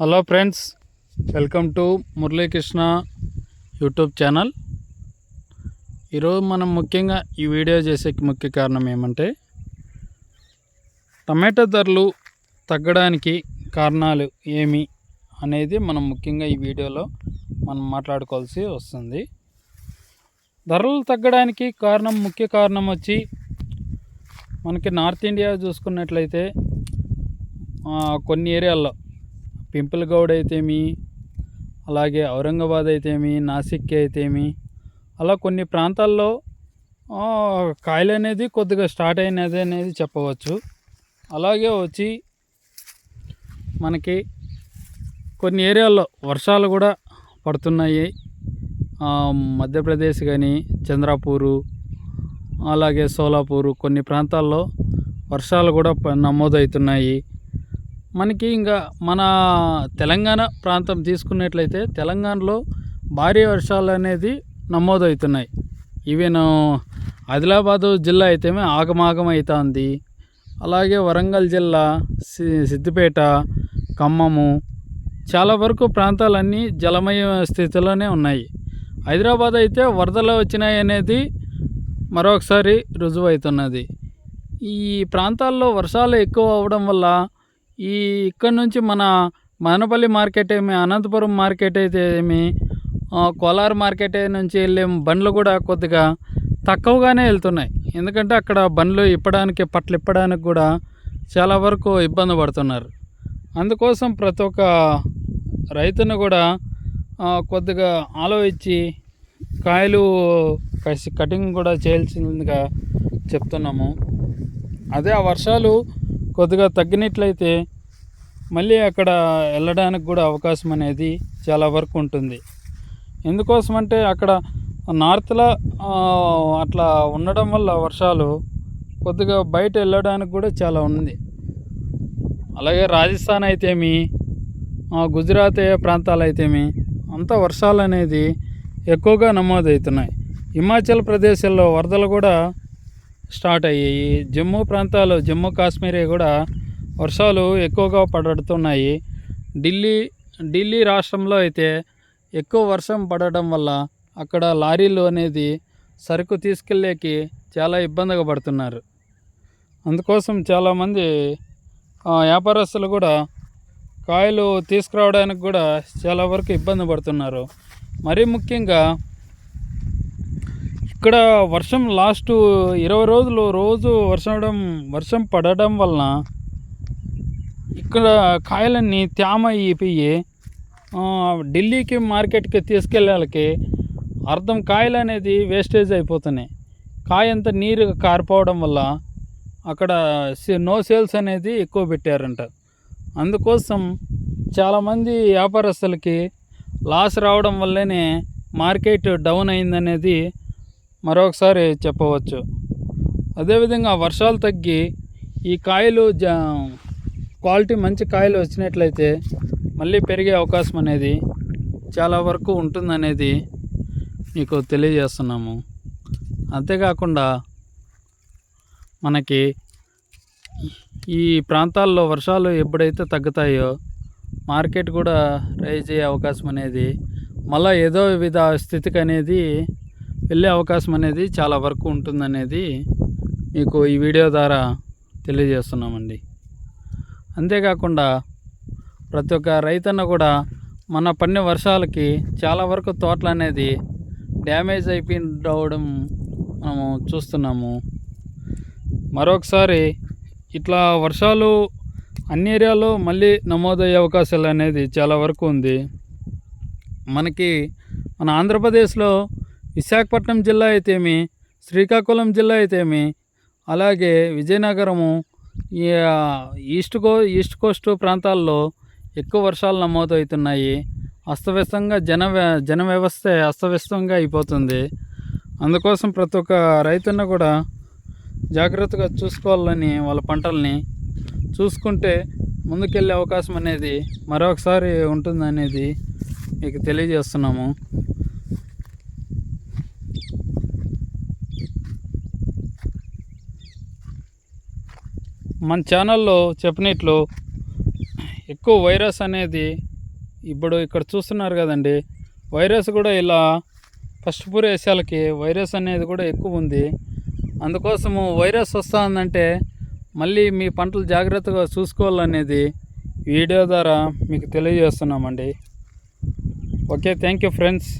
Hello friends welcome to Muralikrishna YouTube channel. ఈరోజు మనం ముఖ్యంగా ఈ వీడియో చేసే ముఖ్య కారణం ఏమంటే టమాటా ధరలు తగ్గడానికి కారణాలు ఏమి అనేది మనం ముఖ్యంగా ఈ వీడియోలో మనం మాట్లాడుకోవాల్సి వస్తుంది. ధరలు తగ్గడానికి కారణం ముఖ్య కారణం వచ్చి మనకి నార్త్ ఇండియా చూసుకున్నట్లయితే కొన్ని ఏరియాల్లో పింపుల్ గౌడ్ అయితేమి అలాగే ఔరంగాబాద్ అయితేమి నాసిక్ అయితేమి అలా కొన్ని ప్రాంతాల్లో కాయలు అనేది కొద్దిగా స్టార్ట్ అయినది అనేది చెప్పవచ్చు. అలాగే వచ్చి మనకి కొన్ని ఏరియాల్లో వర్షాలు కూడా పడుతున్నాయి. మధ్యప్రదేశ్ కానీ చంద్రాపూరు అలాగే సోలాపూరు కొన్ని ప్రాంతాల్లో వర్షాలు కూడా నమోదవుతున్నాయి మనకి ఇంకా మన తెలంగాణ ప్రాంతం తీసుకున్నట్లయితే తెలంగాణలో భారీ వర్షాలు అనేది నమోదవుతున్నాయి. ఈవెన్ ఆదిలాబాదు జిల్లా అయితేమే ఆగమాగం అవుతుంది అలాగే వరంగల్ జిల్లా సి- సిద్దిపేట ఖమ్మము చాలా వరకు ప్రాంతాలన్నీ జలమయ స్థితిలోనే ఉన్నాయి. హైదరాబాద్ అయితే వరదలు వచ్చినాయి అనేది మరొకసారి రుజువు అవుతున్నది ఈ ప్రాంతాల్లో వర్షాలు ఎక్కువ అవడం వల్ల ఈ ఇక్కడ నుంచి మన మదనపల్లి మార్కెట్ ఏమి అనంతపురం మార్కెట్ అయితే ఏమి కోలార్ మార్కెట్ నుంచి వెళ్ళే బండ్లు కూడా కొద్దిగా తక్కువగానే వెళ్తున్నాయి. ఎందుకంటే అక్కడ బండ్లు ఇప్పడానికి పట్లు ఇప్పడానికి కూడా చాలా వరకు ఇబ్బంది పడుతున్నారు. అందుకోసం ప్రతి ఒక్క రైతును కూడా కొద్దిగా ఆలోచించి కాయలు కసి కటింగ్ కూడా చేయాల్సిందిగా చెప్తున్నాము. అదే ఆ వర్షాలు కొద్దిగా తగ్గినట్లయితే మళ్ళీ అక్కడ వెళ్ళడానికి కూడా అవకాశం అనేది చాలా వరకు ఉంటుంది. ఎందుకోసమంటే అక్కడ నార్త్లో అట్లా ఉండడం వల్ల వర్షాలు కొద్దిగా బయట వెళ్ళడానికి కూడా చాలా ఉంది. అలాగే రాజస్థాన్ అయితేమి గుజరాత్ ప్రాంతాలు అయితేమి అంతా వర్షాలు అనేది ఎక్కువగా నమోదవుతున్నాయి. హిమాచల్ ప్రదేశ్లో వరదలు కూడా స్టార్ట్ అయ్యాయి. జమ్మూ ప్రాంతాలు జమ్మూ కాశ్మీరే కూడా వర్షాలు ఎక్కువగా పడుతున్నాయి ఢిల్లీ ఢిల్లీ రాష్ట్రంలో అయితే ఎక్కువ వర్షం పడడం వల్ల అక్కడ లారీలు అనేది సరుకు తీసుకెళ్ళేకి చాలా ఇబ్బందిగా పడుతున్నారు. అందుకోసం చాలామంది వ్యాపారస్తులు కూడా కాయలు తీసుకురావడానికి కూడా చాలా వరకు ఇబ్బంది పడుతున్నారు. మరీ ముఖ్యంగా ఇక్కడ వర్షం లాస్ట్ ఇరవై రోజులు రోజు వర్షం వర్షం పడడం వలన ఇక్కడ కాయలన్నీ తేమ అయిపోయి ఢిల్లీకి మార్కెట్కి తీసుకెళ్ళాలకి అర్థం కాయలు అనేది వేస్టేజ్ అయిపోతున్నాయి. కాయ అంతా నీరు కారిపోవడం వల్ల అక్కడ నో సేల్స్ అనేది ఎక్కువ పెట్టారంట. అందుకోసం చాలామంది వ్యాపారస్తులకి లాస్ రావడం వల్లనే మార్కెట్ డౌన్ అయిందనేది మరొకసారి చెప్పవచ్చు. అదేవిధంగా వర్షాలు తగ్గి ఈ కాయలు జా క్వాలిటీ మంచి కాయలు వచ్చినట్లయితే మళ్ళీ పెరిగే అవకాశం అనేది చాలా వరకు ఉంటుందనేది మీకు తెలియజేస్తున్నాము. అంతేకాకుండా మనకి ఈ ప్రాంతాల్లో వర్షాలు ఎప్పుడైతే తగ్గుతాయో మార్కెట్ కూడా రైజ్ అయ్యే అవకాశం అనేది మళ్ళీ ఏదో విధ స్థితికి అనేది వెళ్ళే అవకాశం అనేది చాలా వరకు ఉంటుందనేది మీకు ఈ వీడియో ద్వారా తెలియజేస్తున్నామండి. అంతేకాకుండా ప్రతి ఒక్క రైతన్న కూడా మన పన్ను వర్షాలకి చాలా వరకు తోటలు అనేది డ్యామేజ్ అయిపోయి రావడం మనము చూస్తున్నాము. మరొకసారి ఇట్లా వర్షాలు అన్ని ఏరియాలో మళ్ళీ నమోదయ్యే అవకాశాలు అనేది చాలా వరకు ఉంది. మనకి మన ఆంధ్రప్రదేశ్లో విశాఖపట్నం జిల్లా అయితేమి శ్రీకాకుళం జిల్లా అయితేమి అలాగే విజయనగరము ఈ ఈస్ట్ కో ఈస్ట్ కోస్ట్ ప్రాంతాల్లో ఎక్కువ వర్షాలు నమోదవుతున్నాయి. అస్తవ్యస్తంగా జన వ్య- జన వ్యవస్థ అస్తవ్యస్తంగా అయిపోతుంది. అందుకోసం ప్రతి ఒక్క రైతున్న కూడా జాగ్రత్తగా చూసుకోవాలని వాళ్ళ పంటల్ని చూసుకుంటే ముందుకెళ్ళే అవకాశం అనేది మరొకసారి ఉంటుందనేది మీకు తెలియజేస్తున్నాము. మన ఛానల్లో చెప్పినట్లు ఎక్కువ వైరస్ అనేది ఇప్పుడు ఇక్కడ చూస్తున్నారు కదండి. వైరస్ కూడా ఇలా ఫస్ట్ పూరేసాలకి వైరస్ అనేది కూడా ఎక్కువ ఉంది. అందుకోసము వైరస్ వస్తుందంటే మళ్ళీ మీ పంటలు జాగ్రత్తగా చూసుకోవాలనేది వీడియో ద్వారా మీకు తెలియజేస్తున్నామండి. Okay thank you friends.